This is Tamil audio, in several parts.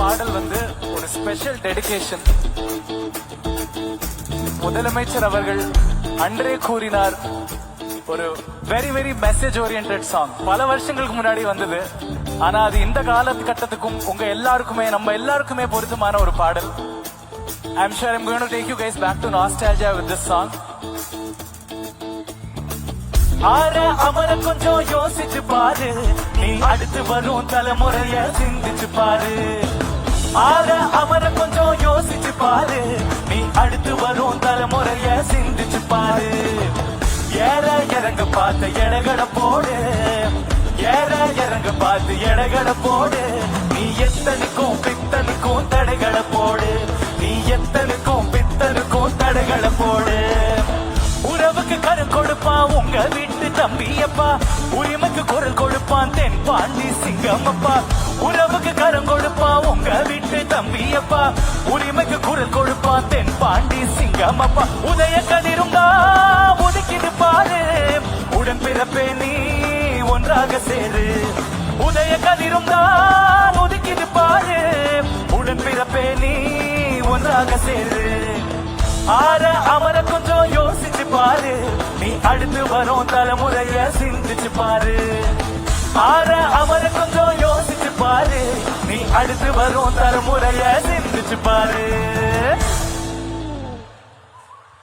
பாடல் வந்து ஒரு ஸ்பெஷல் டெடிகேஷன் முதலமைச்சர் அவர்கள் அன்றே கூறினார் ஒரு very very message oriented song பல வருஷங்களுக்கு முன்னாடி வந்தது. ஆனா அது இந்த காலகட்டத்துக்கும் உங்க எல்லாருக்குமே நம்ம எல்லாருக்குமே பொருத்தமான ஒரு பாடல். I'm sure I'm going to take you guys back to nostalgia with this song ஆற அமர கொஞ்சம் யோசிச்சு பாரு. நீ அடுத்து வரும் தலைமுறைய சிந்திச்சு பாரு. ஆற அமர கொஞ்சம் யோசிச்சு பாரு. நீ அடுத்து வரும் தலைமுறைய சிந்திச்சு பாரு. ஏற இறங்க பார்த்து எடகட போடு. ஏற இறங்க பார்த்து எடகட போடு. நீ எத்தனுக்கும் பித்தனுக்கும் தடைகளை போடு. நீ எத்தனுக்கும் பித்தனுக்கும் தடைகளை போடு. உறவுக்கு கரு கொடுப்பான் உங்க வீட்டு தம்பியப்பா உரிமைக்கு குரல் கொடுப்பான் தென் பாண்டி சிங்கமப்பா. உறவுக்கு கரம் கொடுப்பான் நம்பியப்பா உரிமைக்கு குரல் கொடுப்பான் தென் பாண்டி சிங்கமப்பா. உதய கதிருந்தா ஒதுக்கிது பாரு. உடன் பிறப்பே நீ ஒன்றாக சேரு. உதய கதிருந்தா ஒதுக்கிது பாரு. உடன் பிறப்பே நீ ஒன்றாக சேரு. ஆற அமர கொஞ்சம் யோசிச்சு பாரு. நீ அடுத்து வரும் தலைமுறைய சிந்திச்சு பாரு. ஆற அமர கொஞ்சம் அடுத்து வரும் தலைமுறைய சிந்திச்சு பாரு.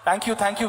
Thank you thank you